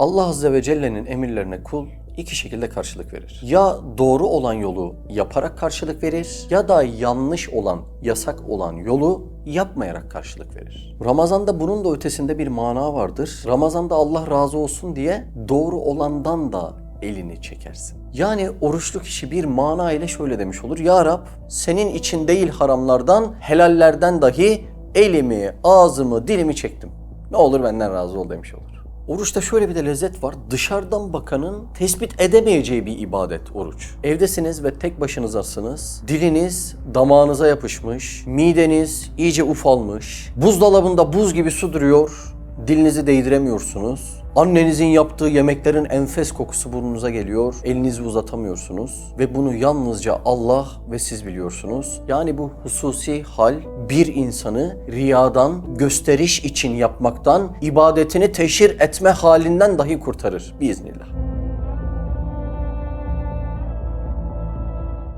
Allah Azze ve Celle'nin emirlerine kul iki şekilde karşılık verir. Ya doğru olan yolu yaparak karşılık verir ya da yanlış olan, yasak olan yolu yapmayarak karşılık verir. Ramazanda bunun da ötesinde bir mana vardır. Ramazanda Allah razı olsun diye doğru olandan da elini çekersin. Yani oruçlu kişi bir mana ile şöyle demiş olur. Ya Rab senin için değil haramlardan, helallerden dahi elimi, ağzımı, dilimi çektim. Ne olur benden razı ol demiş olur. Oruçta şöyle bir de lezzet var. Dışarıdan bakanın tespit edemeyeceği bir ibadet oruç. Evdesiniz ve tek başınızasınız. Diliniz damağınıza yapışmış. Mideniz iyice ufalmış. Buzdolabında buz gibi su duruyor. Dilinizi değdiremiyorsunuz. Annenizin yaptığı yemeklerin enfes kokusu burnunuza geliyor. Elinizi uzatamıyorsunuz ve bunu yalnızca Allah ve siz biliyorsunuz. Yani bu hususi hal bir insanı riyadan, gösteriş için yapmaktan, ibadetini teşhir etme halinden dahi kurtarır biiznillah.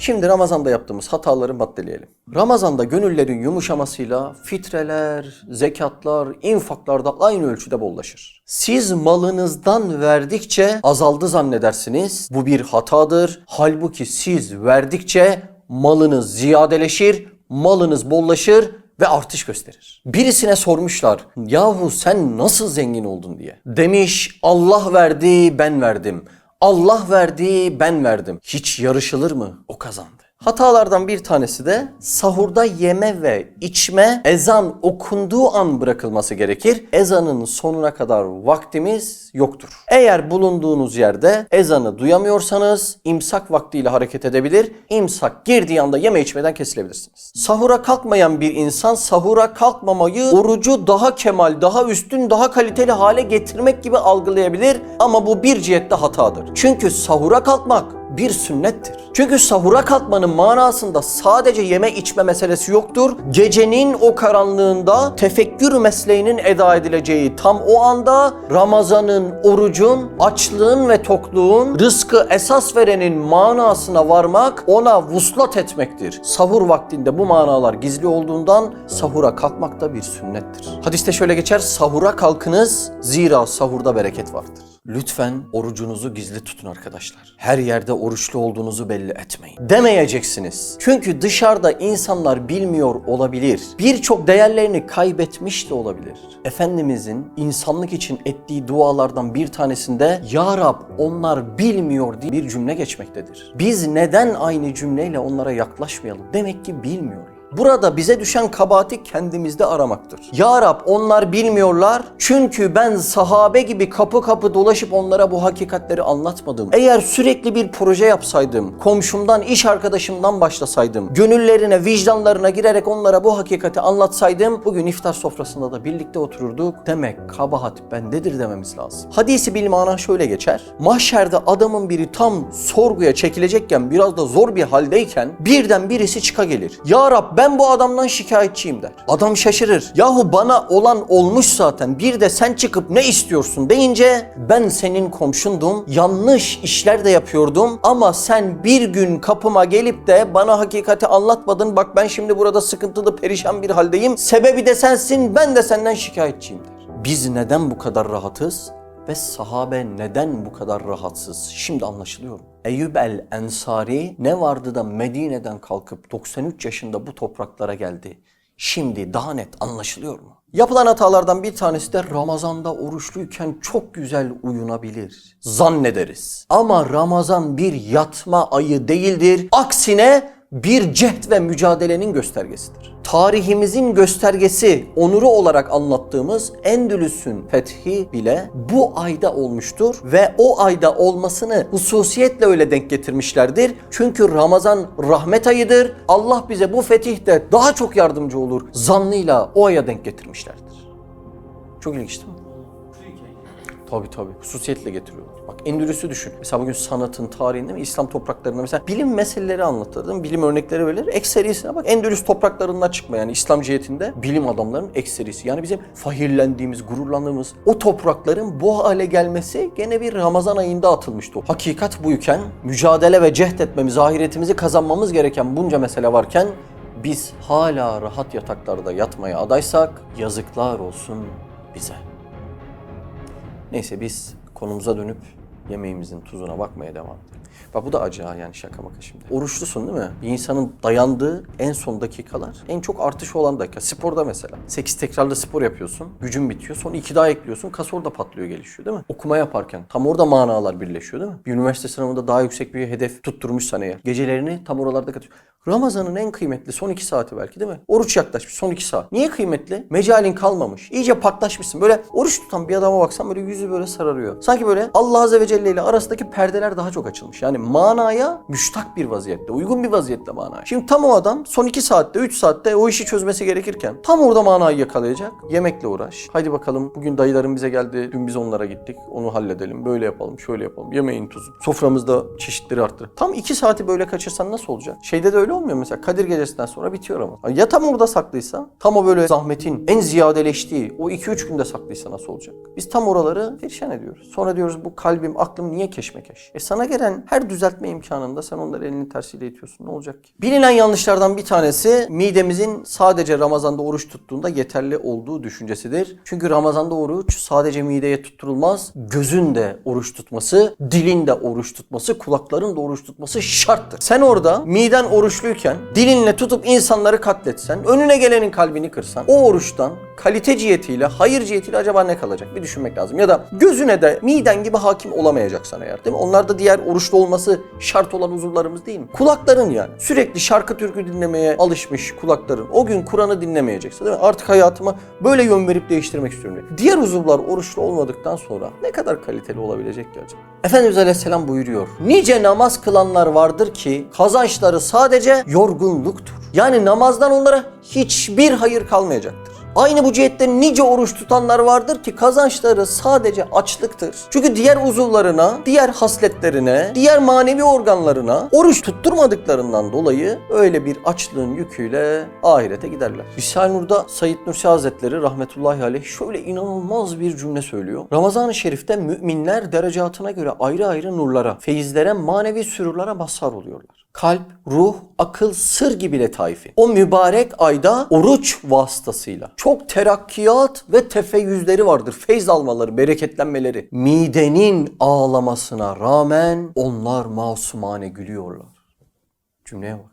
Şimdi Ramazan'da yaptığımız hataları maddeleyelim. Ramazan'da gönüllerin yumuşamasıyla fitreler, zekatlar, infaklar da aynı ölçüde bollaşır. Siz malınızdan verdikçe azaldı zannedersiniz. Bu bir hatadır. Halbuki siz verdikçe malınız ziyadeleşir, malınız bollaşır ve artış gösterir. Birisine sormuşlar, yahu sen nasıl zengin oldun diye. Demiş, Allah verdi, ben verdim. Allah verdi, ben verdim. Hiç yarışılır mı? O kazandı. Hatalardan bir tanesi de sahurda yeme ve içme ezan okunduğu an bırakılması gerekir. Ezanın sonuna kadar vaktimiz yoktur. Eğer bulunduğunuz yerde ezanı duyamıyorsanız imsak vaktiyle hareket edebilir. İmsak girdiği anda yeme içmeden kesilebilirsiniz. Sahura kalkmayan bir insan sahura kalkmamayı orucu daha kemal, daha üstün, daha kaliteli hale getirmek gibi algılayabilir ama bu bir cihette hatadır. Çünkü sahura kalkmak bir sünnettir. Çünkü sahura kalkmanın manasında sadece yeme içme meselesi yoktur. Gecenin o karanlığında tefekkür mesleğinin eda edileceği tam o anda Ramazan'ın, orucun, açlığın ve tokluğun rızkı esas verenin manasına varmak, ona vuslat etmektir. Sahur vaktinde bu manalar gizli olduğundan sahura kalkmak da bir sünnettir. Hadiste şöyle geçer, sahura kalkınız zira sahurda bereket vardır. Lütfen orucunuzu gizli tutun arkadaşlar. Her yerde oruçlu olduğunuzu belli etmeyin. Demeyeceksiniz. Çünkü dışarıda insanlar bilmiyor olabilir. Birçok değerlerini kaybetmiş de olabilir. Efendimizin insanlık için ettiği dualardan bir tanesinde Ya Rab onlar bilmiyor diye bir cümle geçmektedir. Biz neden aynı cümleyle onlara yaklaşmayalım? Demek ki bilmiyorlar. Burada bize düşen kabahati kendimizde aramaktır. Ya Rab onlar bilmiyorlar çünkü ben sahabe gibi kapı kapı dolaşıp onlara bu hakikatleri anlatmadım. Eğer sürekli bir proje yapsaydım, komşumdan, iş arkadaşımdan başlasaydım, gönüllerine, vicdanlarına girerek onlara bu hakikati anlatsaydım, bugün iftar sofrasında da birlikte otururduk. Demek kabahat bendedir dememiz lazım. Hadisi bilmana şöyle geçer. Mahşerde adamın biri tam sorguya çekilecekken biraz da zor bir haldeyken birden birisi çıka gelir. Ya Rab ben bu adamdan şikayetçiyim der. Adam şaşırır. Yahu bana olan olmuş zaten bir de sen çıkıp ne istiyorsun deyince ben senin komşundum. Yanlış işler de yapıyordum ama sen bir gün kapıma gelip de bana hakikati anlatmadın. Bak ben şimdi burada sıkıntılı perişan bir haldeyim. Sebebi de sensin ben de senden şikayetçiyim der. Biz neden bu kadar rahatız? Ve sahabe neden bu kadar rahatsız? Şimdi anlaşılıyor mu? Eyyub el Ensari ne vardı da Medine'den kalkıp 93 yaşında bu topraklara geldi? Şimdi daha net anlaşılıyor mu? Yapılan hatalardan bir tanesi de Ramazan'da oruçluyken çok güzel uyunabilir. Zannederiz. Ama Ramazan bir yatma ayı değildir. Aksine bir cehd ve mücadelenin göstergesidir. Tarihimizin göstergesi, onuru olarak anlattığımız Endülüs'ün fethi bile bu ayda olmuştur ve o ayda olmasını hususiyetle öyle denk getirmişlerdir. Çünkü Ramazan rahmet ayıdır. Allah bize bu fetihte daha çok yardımcı olur. Zannıyla o aya denk getirmişlerdir. Çok ilginç değil mi? Tabii tabii. Hususiyetle getiriyorlar. Bak Endülüs'ü düşün. Mesela bugün sanatın, tarihin değil mi? İslam topraklarında mesela bilim meseleleri anlatır değil mi? Bilim örnekleri verir. Ekserisine bak Endülüs topraklarından çıkma yani İslam cihetinde bilim adamlarının ekserisi. Yani bizim fahirlendiğimiz, gururlandığımız o toprakların bu hale gelmesi gene bir Ramazan ayında atılmıştı. o. Hakikat buyken mücadele ve cehd etmemiz, ahiretimizi kazanmamız gereken bunca mesele varken biz hala rahat yataklarda yatmaya adaysak yazıklar olsun bize. Neyse biz konumuza dönüp yemeğimizin tuzuna bakmaya devam edelim. Bak bu da acı ha yani şaka maka şimdi. Oruçlusun değil mi? Bir insanın dayandığı en son dakikalar en çok artışı olan dakika. Sporda mesela. 8 tekrarlı spor yapıyorsun. Gücün bitiyor. Sonra 2 daha ekliyorsun. Kas orada patlıyor gelişiyor değil mi? Okuma yaparken tam orada manalar birleşiyor değil mi? Bir üniversite sınavında daha yüksek bir hedef tutturmuşsan eğer. Gecelerini tam oralarda katıyor. Ramazan'ın en kıymetli son 2 saati belki değil mi? Oruç yaklaşmış son 2 saat. Niye kıymetli? Mecalin kalmamış. İyice patlaşmışsın. Böyle oruç tutan bir adama baksan böyle yüzü böyle sararıyor. Sanki böyle Allah Azze ve Celle ile arasındaki perdeler daha çok açılmış. Yani manaya müştak bir vaziyette, uygun bir vaziyette manaya. Şimdi tam o adam son 2 saatte, 3 saatte o işi çözmesi gerekirken tam orada manayı yakalayacak. Yemekle uğraş. Haydi bakalım bugün dayılarım bize geldi. Dün biz onlara gittik. Onu halledelim. Böyle yapalım, şöyle yapalım. Yemeğin tuzu. Soframızda çeşitleri arttır. Tam 2 saati böyle kaçırsan nasıl olacak? Şeyde de öyle olmuyor mesela. Kadir gecesinden sonra bitiyor ama. Ya tam orada saklıysa, tam o böyle zahmetin en ziyadeleştiği o 2-3 günde saklıysa nasıl olacak? Biz tam oraları perişan ediyoruz. Sonra diyoruz bu kalbim, aklım niye keşmekeş? E sana gelen her düzeltme imkanında sen onları elinin tersiyle itiyorsun. Ne olacak ki? Bilinen yanlışlardan bir tanesi midemizin sadece Ramazan'da oruç tuttuğunda yeterli olduğu düşüncesidir. Çünkü Ramazan'da oruç sadece mideye tutturulmaz. Gözün de oruç tutması, dilin de oruç tutması, kulakların da oruç tutması şarttır. Sen orada miden oruçluyken dilinle tutup insanları katletsen, önüne gelenin kalbini kırsan, o oruçtan kalite cihetiyle, hayır cihetiyle acaba ne kalacak? Bir düşünmek lazım. Ya da gözüne de miden gibi hakim olamayacaksan eğer değil mi? Onlar da diğer oruçlu olması şart olan uzuvlarımız değil mi? Kulakların yani. Sürekli şarkı türkü dinlemeye alışmış kulakların. O gün Kur'an'ı dinlemeyecekse değil mi? Artık hayatıma böyle yön verip değiştirmek istiyorum. diye. Diğer uzuvlar oruçlu olmadıktan sonra ne kadar kaliteli olabilecek acaba? Efendimiz Aleyhisselam buyuruyor. Nice namaz kılanlar vardır ki kazançları sadece yorgunluktur. Yani namazdan onlara hiçbir hayır kalmayacaktır. Aynı bu cihette nice oruç tutanlar vardır ki kazançları sadece açlıktır. Çünkü diğer uzuvlarına, diğer hasletlerine, diğer manevi organlarına oruç tutturmadıklarından dolayı öyle bir açlığın yüküyle ahirete giderler. Risale-i Nur'da Said Nursi Hazretleri rahmetullahi aleyh şöyle inanılmaz bir cümle söylüyor. Ramazan-ı Şerif'te müminler derecatına göre ayrı ayrı nurlara, feyizlere, manevi sürurlara mazhar oluyorlar. Kalp, ruh, akıl, sır gibi letaifi. O mübarek ayda oruç vasıtasıyla çok terakkiyat ve tefeyyüzleri vardır. Feyz almaları, bereketlenmeleri. Midenin ağlamasına rağmen onlar masumane gülüyorlar. Cümleye bak.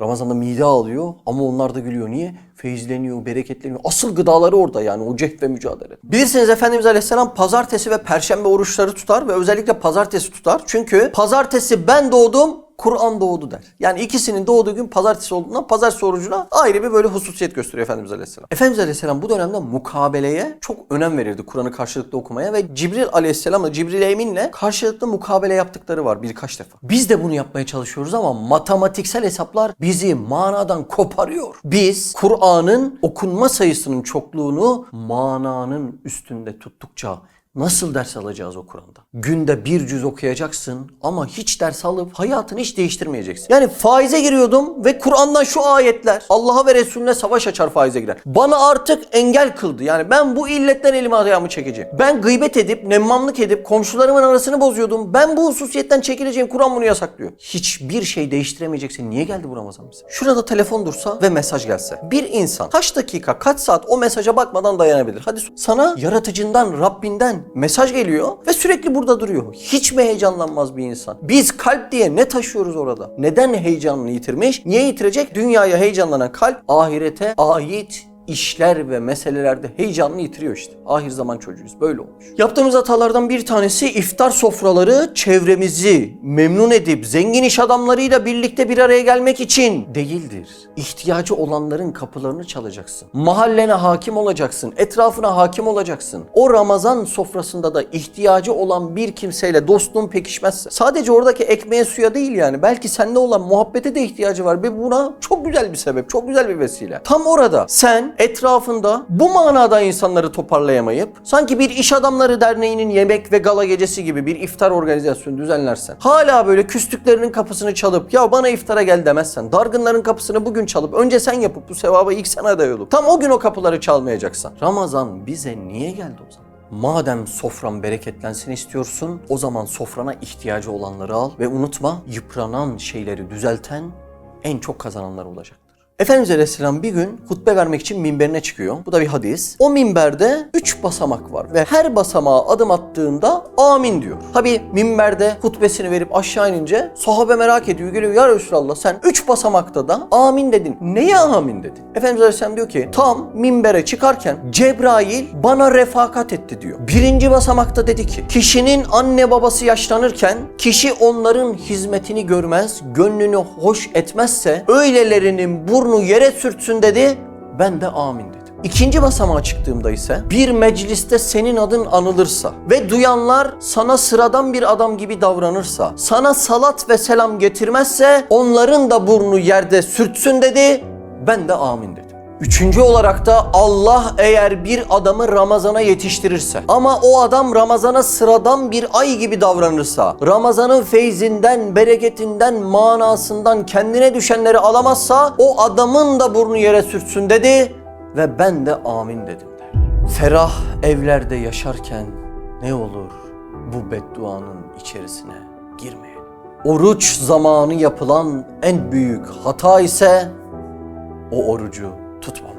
Ramazan'da mide ağlıyor ama onlar da gülüyor. Niye? Feyizleniyor, bereketleniyor. Asıl gıdaları orada yani o cehd ve mücadele. Bilirsiniz Efendimiz Aleyhisselam pazartesi ve perşembe oruçları tutar ve özellikle pazartesi tutar. Çünkü pazartesi ben doğdum, Kur'an doğdu der. Yani ikisinin doğduğu gün pazartesi olduğundan pazartesi orucuna ayrı bir böyle hususiyet gösteriyor Efendimiz Aleyhisselam. Efendimiz Aleyhisselam bu dönemde mukabeleye çok önem verirdi Kur'an'ı karşılıklı okumaya ve Cibril Aleyhisselam'la Cibril Emin'le karşılıklı mukabele yaptıkları var birkaç defa. Biz de bunu yapmaya çalışıyoruz ama matematiksel hesaplar bizi manadan koparıyor. Biz Kur'an'ın okunma sayısının çokluğunu mananın üstünde tuttukça Nasıl ders alacağız o Kur'an'da? Günde bir cüz okuyacaksın ama hiç ders alıp hayatını hiç değiştirmeyeceksin. Yani faize giriyordum ve Kur'an'dan şu ayetler Allah'a ve Resulüne savaş açar faize girer. Bana artık engel kıldı. Yani ben bu illetten elimi ayağımı çekeceğim. Ben gıybet edip, nemmamlık edip komşularımın arasını bozuyordum. Ben bu hususiyetten çekileceğim. Kur'an bunu yasaklıyor. Hiçbir şey değiştiremeyeceksin. Niye geldi bu Ramazan bize? Şurada telefon dursa ve mesaj gelse. Bir insan kaç dakika, kaç saat o mesaja bakmadan dayanabilir? Hadi sana yaratıcından, Rabbinden mesaj geliyor ve sürekli burada duruyor. Hiç mi heyecanlanmaz bir insan? Biz kalp diye ne taşıyoruz orada? Neden heyecanını yitirmiş? Niye yitirecek? Dünyaya heyecanlanan kalp ahirete ait işler ve meselelerde heyecanını yitiriyor işte. Ahir zaman çocuğuyuz. Böyle olmuş. Yaptığımız hatalardan bir tanesi iftar sofraları çevremizi memnun edip zengin iş adamlarıyla birlikte bir araya gelmek için değildir. İhtiyacı olanların kapılarını çalacaksın. Mahallene hakim olacaksın. Etrafına hakim olacaksın. O Ramazan sofrasında da ihtiyacı olan bir kimseyle dostluğun pekişmezse sadece oradaki ekmeğe suya değil yani belki sende olan muhabbete de ihtiyacı var ve buna çok güzel bir sebep, çok güzel bir vesile. Tam orada sen etrafında bu manada insanları toparlayamayıp sanki bir iş adamları derneğinin yemek ve gala gecesi gibi bir iftar organizasyonu düzenlersen hala böyle küstüklerinin kapısını çalıp ya bana iftara gel demezsen dargınların kapısını bugün çalıp önce sen yapıp bu sevaba ilk sen aday olup tam o gün o kapıları çalmayacaksan Ramazan bize niye geldi o zaman? Madem sofran bereketlensin istiyorsun, o zaman sofrana ihtiyacı olanları al ve unutma yıpranan şeyleri düzelten en çok kazananlar olacaktır. Efendimiz Aleyhisselam bir gün hutbe vermek için minberine çıkıyor. Bu da bir hadis. O minberde üç basamak var ve her basamağa adım attığında amin diyor. Tabi minberde hutbesini verip aşağı inince sahabe merak ediyor. Geliyor ya Resulallah sen üç basamakta da amin dedin. Neye amin dedin? Efendimiz Aleyhisselam diyor ki tam minbere çıkarken Cebrail bana refakat etti diyor. Birinci basamakta dedi ki kişinin anne babası yaşlanırken kişi onların hizmetini görmez, gönlünü hoş etmezse öylelerinin burnu yere sürtsün dedi. Ben de amin dedim. İkinci basamağa çıktığımda ise bir mecliste senin adın anılırsa ve duyanlar sana sıradan bir adam gibi davranırsa, sana salat ve selam getirmezse onların da burnu yerde sürtsün dedi. Ben de amin dedim. Üçüncü olarak da Allah eğer bir adamı Ramazan'a yetiştirirse ama o adam Ramazan'a sıradan bir ay gibi davranırsa, Ramazan'ın feyzinden, bereketinden, manasından kendine düşenleri alamazsa o adamın da burnu yere sürtsün dedi ve ben de amin dedim der. Ferah evlerde yaşarken ne olur bu bedduanın içerisine girmeyelim. Oruç zamanı yapılan en büyük hata ise o orucu tutmamak.